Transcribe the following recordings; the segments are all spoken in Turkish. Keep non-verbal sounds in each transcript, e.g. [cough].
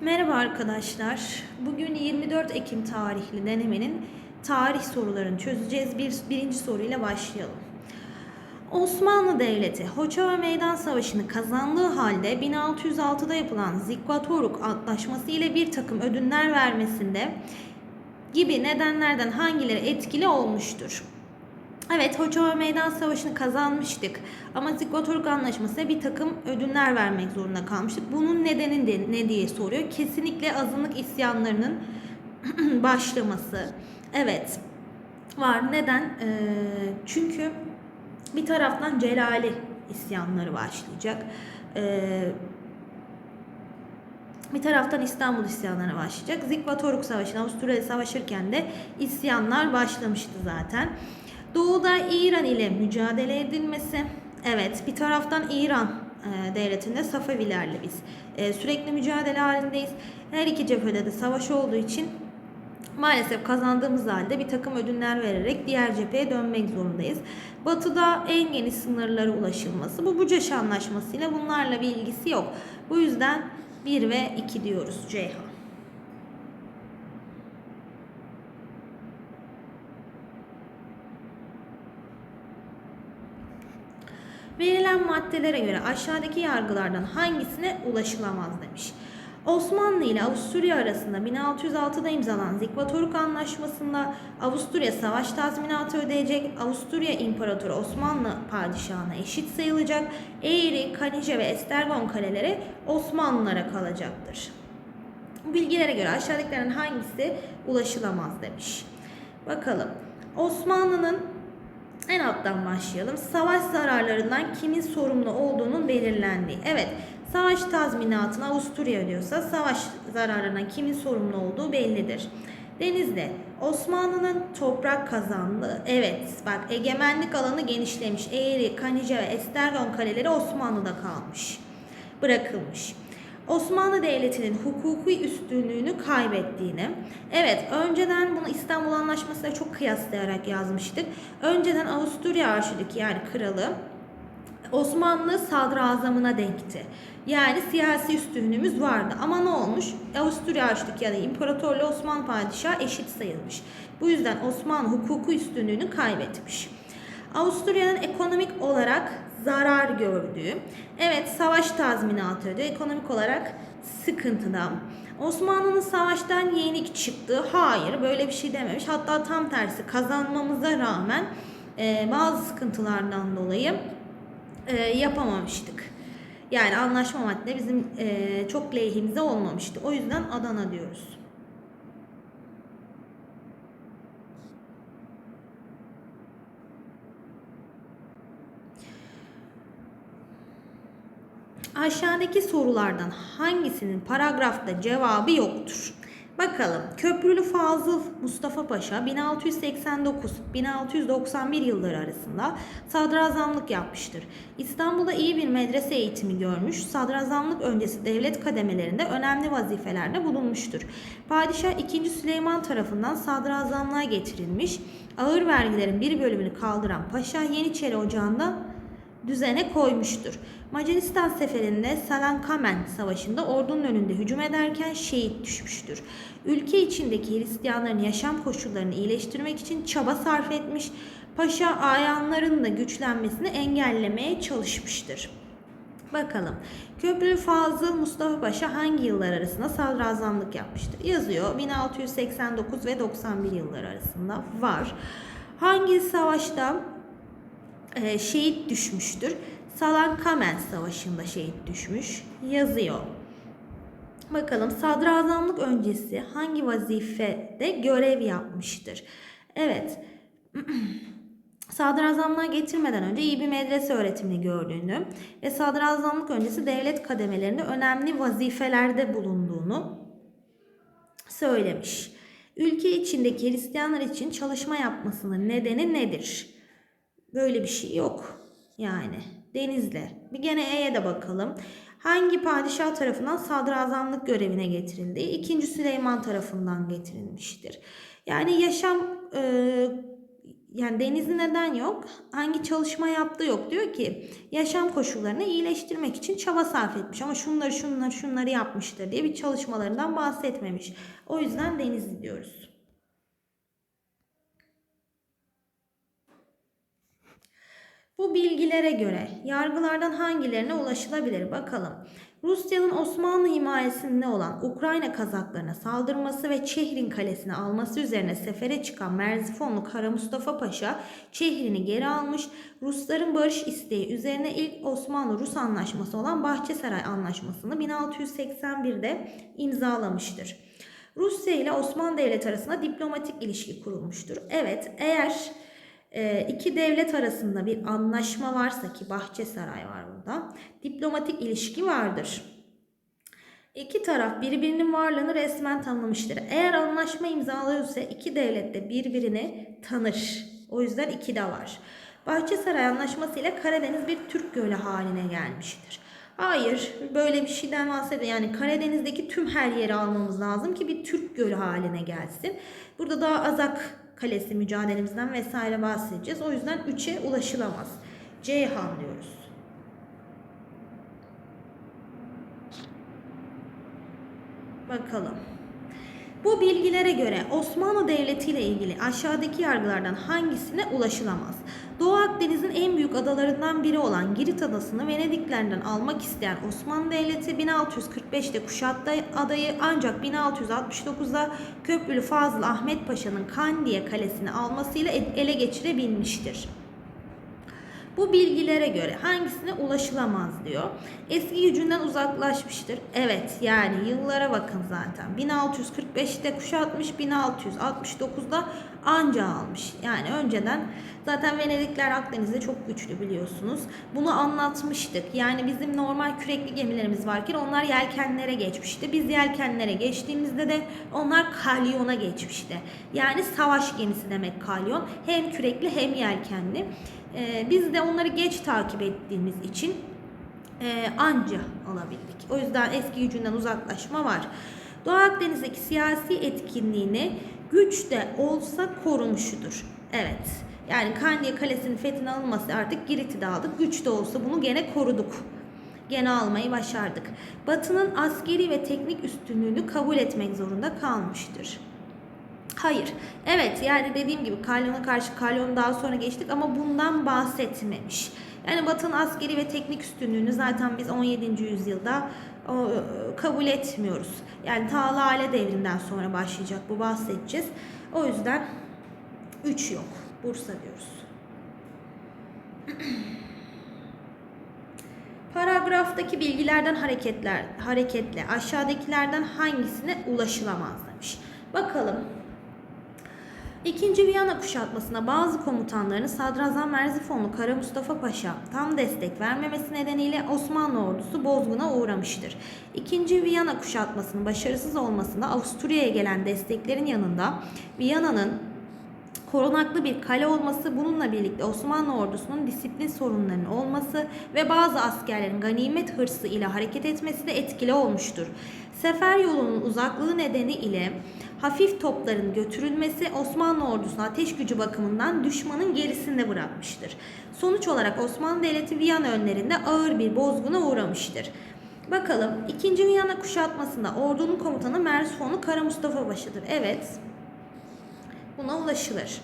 Merhaba arkadaşlar. Bugün 24 Ekim tarihli denemenin tarih sorularını çözeceğiz. Bir, birinci soruyla başlayalım. Osmanlı Devleti Hoça ve Meydan Savaşı'nı kazandığı halde 1606'da yapılan Zikvatoruk Antlaşması ile bir takım ödünler vermesinde gibi nedenlerden hangileri etkili olmuştur? Evet, Hoçova Meydan Savaşı'nı kazanmıştık. Ama Zikvatoruk Anlaşması'na bir takım ödünler vermek zorunda kalmıştık. Bunun nedeni de ne diye soruyor. Kesinlikle azınlık isyanlarının [clears throat] başlaması. Evet, var. Neden? Ee, çünkü bir taraftan Celali isyanları başlayacak. Ee, bir taraftan İstanbul isyanları başlayacak. Zikvatoruk Savaşı'nda Avusturya savaşırken de isyanlar başlamıştı zaten. Doğuda İran ile mücadele edilmesi. Evet bir taraftan İran e, devletinde Safevilerle biz e, sürekli mücadele halindeyiz. Her iki cephede de savaş olduğu için maalesef kazandığımız halde bir takım ödünler vererek diğer cepheye dönmek zorundayız. Batıda en geniş sınırlara ulaşılması. Bu Bucaş Anlaşması ile bunlarla bir ilgisi yok. Bu yüzden 1 ve 2 diyoruz Ceyhan. Verilen maddelere göre aşağıdaki yargılardan hangisine ulaşılamaz demiş. Osmanlı ile Avusturya arasında 1606'da imzalanan Zikvatoruk Anlaşması'nda Avusturya savaş tazminatı ödeyecek, Avusturya İmparatoru Osmanlı padişahına eşit sayılacak, Eğri, Kanice ve Estergon kaleleri Osmanlılara kalacaktır. Bu bilgilere göre aşağıdakilerin hangisi ulaşılamaz demiş. Bakalım. Osmanlı'nın en alttan başlayalım. Savaş zararlarından kimin sorumlu olduğunun belirlendiği. Evet, savaş tazminatını Avusturya ödüyorsa savaş zararlarından kimin sorumlu olduğu bellidir. Denizde Osmanlı'nın toprak kazandığı, evet bak egemenlik alanı genişlemiş. Eğri, Kanice ve Estergon kaleleri Osmanlı'da kalmış. Bırakılmış. Osmanlı Devleti'nin hukuki üstünlüğünü kaybettiğini. Evet, önceden bunu İstanbul Anlaşması'yla çok kıyaslayarak yazmıştık. Önceden Avusturya Arşidükü yani kralı Osmanlı sadrazamına denkti. Yani siyasi üstünlüğümüz vardı. Ama ne olmuş? Avusturya Arşidükü ya da İmparatorluğu Osmanlı Padişahı eşit sayılmış. Bu yüzden Osmanlı hukuku üstünlüğünü kaybetmiş. Avusturya'nın ekonomik olarak zarar gördüğü, evet savaş tazminatı ödüyor, ekonomik olarak sıkıntıda. Osmanlı'nın savaştan yenik çıktığı, hayır böyle bir şey dememiş. Hatta tam tersi kazanmamıza rağmen e, bazı sıkıntılardan dolayı e, yapamamıştık. Yani anlaşma madde bizim e, çok lehimize olmamıştı. O yüzden Adana diyoruz. Aşağıdaki sorulardan hangisinin paragrafta cevabı yoktur? Bakalım. Köprülü Fazıl Mustafa Paşa 1689-1691 yılları arasında sadrazamlık yapmıştır. İstanbul'da iyi bir medrese eğitimi görmüş, sadrazamlık öncesi devlet kademelerinde önemli vazifelerde bulunmuştur. Padişah 2. Süleyman tarafından sadrazamlığa getirilmiş, ağır vergilerin bir bölümünü kaldıran Paşa Yeniçeri Ocağı'nda düzene koymuştur. Macaristan seferinde Salankamen Savaşı'nda ordunun önünde hücum ederken şehit düşmüştür. Ülke içindeki Hristiyanların yaşam koşullarını iyileştirmek için çaba sarf etmiş, paşa ayanların da güçlenmesini engellemeye çalışmıştır. Bakalım. Köprülü Fazıl Mustafa Paşa hangi yıllar arasında sadrazamlık yapmıştır? Yazıyor. 1689 ve 91 yılları arasında var. Hangi savaşta e, şehit düşmüştür. Salankamen Savaşı'nda şehit düşmüş yazıyor. Bakalım sadrazamlık öncesi hangi vazifede görev yapmıştır? Evet. [clears throat] Sadrazamlığa getirmeden önce iyi bir medrese öğretimini gördüğünü ve sadrazamlık öncesi devlet kademelerinde önemli vazifelerde bulunduğunu söylemiş. Ülke içindeki Hristiyanlar için çalışma yapmasının nedeni nedir? Böyle bir şey yok. Yani Denizli. Bir gene E'ye de bakalım. Hangi padişah tarafından sadrazamlık görevine getirildi? İkinci Süleyman tarafından getirilmiştir. Yani yaşam e, yani Denizli neden yok? Hangi çalışma yaptığı yok. Diyor ki yaşam koşullarını iyileştirmek için çaba sarf etmiş ama şunları şunları şunları yapmıştır diye bir çalışmalarından bahsetmemiş. O yüzden Denizli diyoruz. Bu bilgilere göre yargılardan hangilerine ulaşılabilir bakalım. Rusya'nın Osmanlı himayesinde olan Ukrayna Kazaklarına saldırması ve Çehrin kalesini alması üzerine sefere çıkan Merzifonlu Kara Mustafa Paşa Çehrin'i geri almış. Rusların barış isteği üzerine ilk Osmanlı-Rus anlaşması olan Bahçesaray Anlaşması'nı 1681'de imzalamıştır. Rusya ile Osmanlı Devleti arasında diplomatik ilişki kurulmuştur. Evet, eğer iki devlet arasında bir anlaşma varsa ki Bahçesaray var burada, diplomatik ilişki vardır. İki taraf birbirinin varlığını resmen tanımıştır. Eğer anlaşma imzalıyorsa iki devlet de birbirini tanır. O yüzden iki de var. Bahçesaray Anlaşması ile Karadeniz bir Türk gölü haline gelmiştir. Hayır, böyle bir şeyden bahsediyor. Yani Karadeniz'deki tüm her yeri almamız lazım ki bir Türk gölü haline gelsin. Burada daha Azak Kalesi mücadelemizden vesaire bahsedeceğiz. O yüzden 3'e ulaşılamaz. Ceyhan diyoruz. Bakalım. Bu bilgilere göre Osmanlı Devleti ile ilgili aşağıdaki yargılardan hangisine ulaşılamaz? Doğu Akdeniz'in en büyük adalarından biri olan Girit Adası'nı Venediklerden almak isteyen Osmanlı Devleti 1645'te kuşattı adayı ancak 1669'da Köprülü Fazıl Ahmet Paşa'nın Kandiye Kalesi'ni almasıyla ele geçirebilmiştir. Bu bilgilere göre hangisine ulaşılamaz diyor. Eski gücünden uzaklaşmıştır. Evet yani yıllara bakın zaten. 1645'te kuşatmış, 1669'da anca almış. Yani önceden zaten Venedikler Akdeniz'de çok güçlü biliyorsunuz. Bunu anlatmıştık. Yani bizim normal kürekli gemilerimiz varken onlar yelkenlere geçmişti. Biz yelkenlere geçtiğimizde de onlar kalyona geçmişti. Yani savaş gemisi demek kalyon. Hem kürekli hem yelkenli. Ee, biz de onları geç takip ettiğimiz için e, anca alabildik. O yüzden eski gücünden uzaklaşma var. Doğu Akdeniz'deki siyasi etkinliğini güç de olsa korumuşudur. Evet. Yani Kandiye Kalesi'nin fethine alınması artık Girit'i de aldık. Güç de olsa bunu gene koruduk. Gene almayı başardık. Batı'nın askeri ve teknik üstünlüğünü kabul etmek zorunda kalmıştır. Hayır. Evet yani dediğim gibi Kalyon'a karşı Kalyon'u daha sonra geçtik ama bundan bahsetmemiş. Yani Batı'nın askeri ve teknik üstünlüğünü zaten biz 17. yüzyılda kabul etmiyoruz. Yani ta Lale devrinden sonra başlayacak bu bahsedeceğiz. O yüzden 3 yok. Bursa diyoruz. [clears throat] Paragraftaki bilgilerden hareketler hareketle aşağıdakilerden hangisine ulaşılamaz demiş. Bakalım İkinci Viyana kuşatmasına bazı komutanların Sadrazam Merzifonlu Kara Mustafa Paşa tam destek vermemesi nedeniyle Osmanlı ordusu bozguna uğramıştır. İkinci Viyana kuşatmasının başarısız olmasında Avusturya'ya gelen desteklerin yanında Viyana'nın korunaklı bir kale olması, bununla birlikte Osmanlı ordusunun disiplin sorunlarının olması ve bazı askerlerin ganimet hırsı ile hareket etmesi de etkili olmuştur. Sefer yolunun uzaklığı nedeniyle hafif topların götürülmesi Osmanlı ordusunu ateş gücü bakımından düşmanın gerisinde bırakmıştır. Sonuç olarak Osmanlı Devleti Viyana önlerinde ağır bir bozguna uğramıştır. Bakalım 2. Viyana kuşatmasında ordunun komutanı Merzifonlu Kara Mustafa Paşa'dır. Evet buna ulaşılır.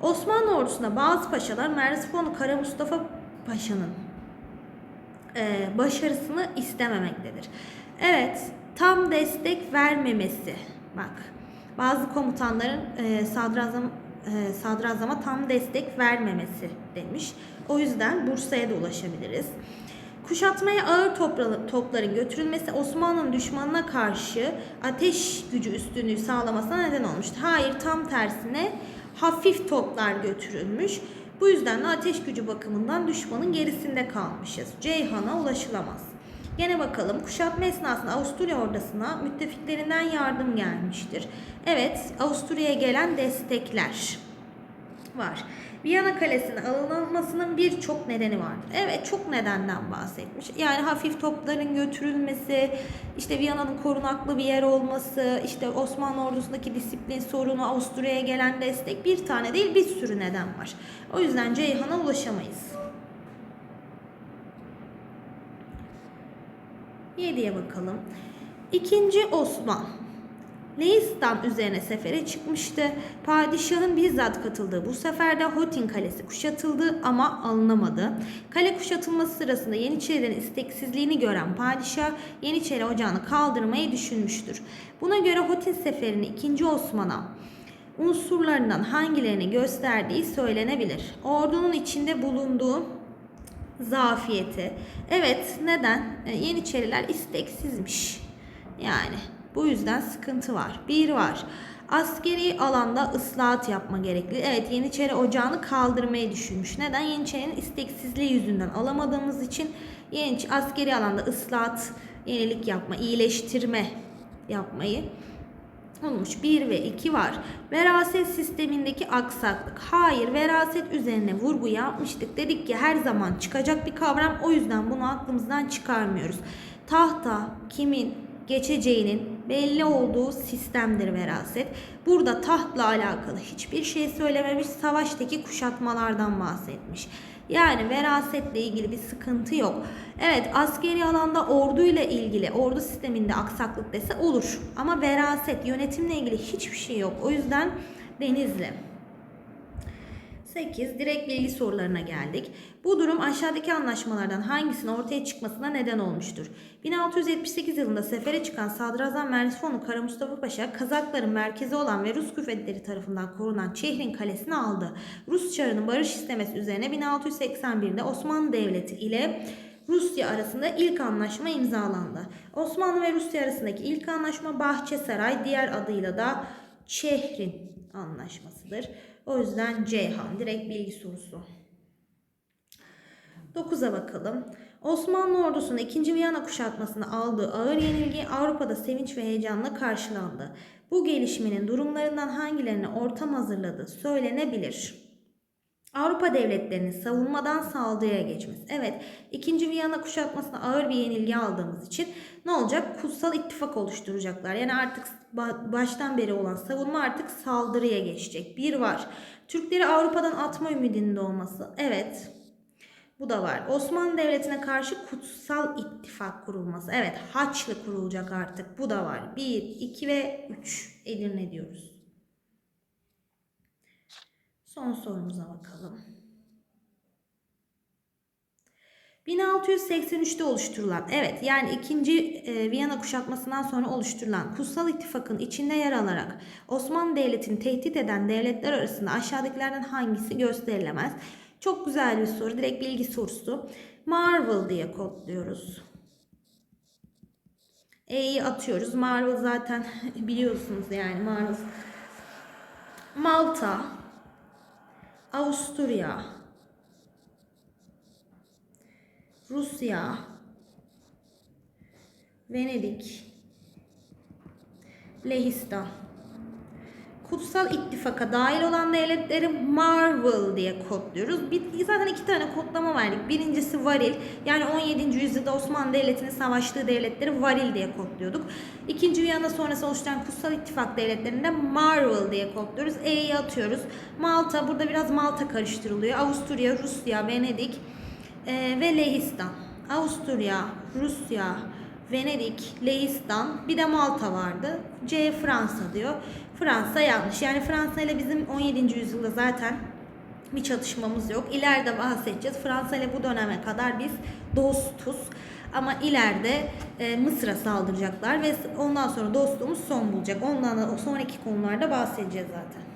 Osmanlı ordusuna bazı paşalar Merzifonlu Kara Mustafa Paşa'nın e, başarısını istememektedir. Evet tam destek vermemesi bak bazı komutanların e, sadrazam e, sadrazama tam destek vermemesi demiş. O yüzden Bursa'ya da ulaşabiliriz. Kuşatmaya ağır topra- topların götürülmesi Osmanlı'nın düşmanına karşı ateş gücü üstünlüğü sağlamasına neden olmuştu. Hayır tam tersine hafif toplar götürülmüş. Bu yüzden de ateş gücü bakımından düşmanın gerisinde kalmışız. Ceyhan'a ulaşılamaz. Gene bakalım kuşatma esnasında Avusturya ordusuna müttefiklerinden yardım gelmiştir. Evet Avusturya'ya gelen destekler var. Viyana Kalesi'nin alınmasının birçok nedeni vardır. Evet çok nedenden bahsetmiş. Yani hafif topların götürülmesi, işte Viyana'nın korunaklı bir yer olması, işte Osmanlı ordusundaki disiplin sorunu, Avusturya'ya gelen destek bir tane değil bir sürü neden var. O yüzden Ceyhan'a ulaşamayız. 7'ye bakalım. İkinci Osman Leistan üzerine sefere çıkmıştı. Padişahın bizzat katıldığı bu seferde Hotin Kalesi kuşatıldı ama alınamadı. Kale kuşatılması sırasında Yeniçerilerin isteksizliğini gören padişah Yeniçeri ocağını kaldırmayı düşünmüştür. Buna göre Hotin seferini 2. Osman'a unsurlarından hangilerini gösterdiği söylenebilir. Ordunun içinde bulunduğu zafiyeti. Evet neden? E, Yeniçeriler isteksizmiş. Yani bu yüzden sıkıntı var. Bir var. Askeri alanda ıslahat yapma gerekli. Evet Yeniçeri ocağını kaldırmayı düşünmüş. Neden? Yeniçerinin isteksizliği yüzünden alamadığımız için Yeniçeri askeri alanda ıslahat, yenilik yapma, iyileştirme yapmayı olmuş. 1 ve 2 var. Veraset sistemindeki aksaklık. Hayır, veraset üzerine vurgu yapmıştık. Dedik ki her zaman çıkacak bir kavram. O yüzden bunu aklımızdan çıkarmıyoruz. Tahta kimin geçeceğinin belli olduğu sistemdir veraset. Burada tahtla alakalı hiçbir şey söylememiş. Savaştaki kuşatmalardan bahsetmiş. Yani verasetle ilgili bir sıkıntı yok. Evet askeri alanda orduyla ilgili ordu sisteminde aksaklık dese olur. Ama veraset yönetimle ilgili hiçbir şey yok. O yüzden Denizli. 8. Direkt bilgi sorularına geldik. Bu durum aşağıdaki anlaşmalardan hangisinin ortaya çıkmasına neden olmuştur? 1678 yılında sefere çıkan Sadrazam Merzifonlu Kara Mustafa Paşa, Kazakların merkezi olan ve Rus küfetleri tarafından korunan Çehrin Kalesi'ni aldı. Rus çarının barış istemesi üzerine 1681'de Osmanlı Devleti ile Rusya arasında ilk anlaşma imzalandı. Osmanlı ve Rusya arasındaki ilk anlaşma Bahçesaray, diğer adıyla da Çehrin anlaşmasıdır. O yüzden Ceyhan direkt bilgi sorusu. 9'a bakalım. Osmanlı ordusunun 2. Viyana kuşatmasında aldığı ağır yenilgi Avrupa'da sevinç ve heyecanla karşılandı. Bu gelişmenin durumlarından hangilerine ortam hazırladığı söylenebilir. Avrupa devletlerinin savunmadan saldırıya geçmesi. Evet, 2. Viyana kuşatmasına ağır bir yenilgi aldığımız için ne olacak? Kutsal ittifak oluşturacaklar. Yani artık baştan beri olan savunma artık saldırıya geçecek. Bir var. Türkleri Avrupa'dan atma ümidinde olması. Evet. Bu da var. Osmanlı Devleti'ne karşı kutsal ittifak kurulması. Evet, Haçlı kurulacak artık. Bu da var. 1, 2 ve 3 Edirne diyoruz. Son sorumuza bakalım. 1683'te oluşturulan, evet yani 2. E, Viyana kuşatmasından sonra oluşturulan Kutsal İttifak'ın içinde yer alarak Osmanlı Devleti'ni tehdit eden devletler arasında aşağıdakilerden hangisi gösterilemez? Çok güzel bir soru, direkt bilgi sorusu. Marvel diye kodluyoruz. E'yi atıyoruz. Marvel zaten [laughs] biliyorsunuz yani Marvel. Malta, Avusturya, Rusya, Venedik, Lehistan. Kutsal İttifak'a dahil olan devletleri Marvel diye kodluyoruz. Bir, zaten iki tane kodlama verdik. Birincisi varil. Yani 17. yüzyılda Osmanlı Devleti'nin savaştığı devletleri varil diye kodluyorduk. İkinci Viyana sonrası oluşturan Kutsal İttifak devletlerinde Marvel diye kodluyoruz. E'yi atıyoruz. Malta, burada biraz Malta karıştırılıyor. Avusturya, Rusya, Venedik e, ve Lehistan. Avusturya, Rusya, Venedik, Lehistan, bir de Malta vardı. C Fransa diyor. Fransa yanlış. Yani Fransa ile bizim 17. yüzyılda zaten bir çatışmamız yok. İleride bahsedeceğiz. Fransa ile bu döneme kadar biz dostuz. Ama ileride e, Mısır'a saldıracaklar ve ondan sonra dostluğumuz son bulacak. Ondan da sonraki konularda bahsedeceğiz zaten.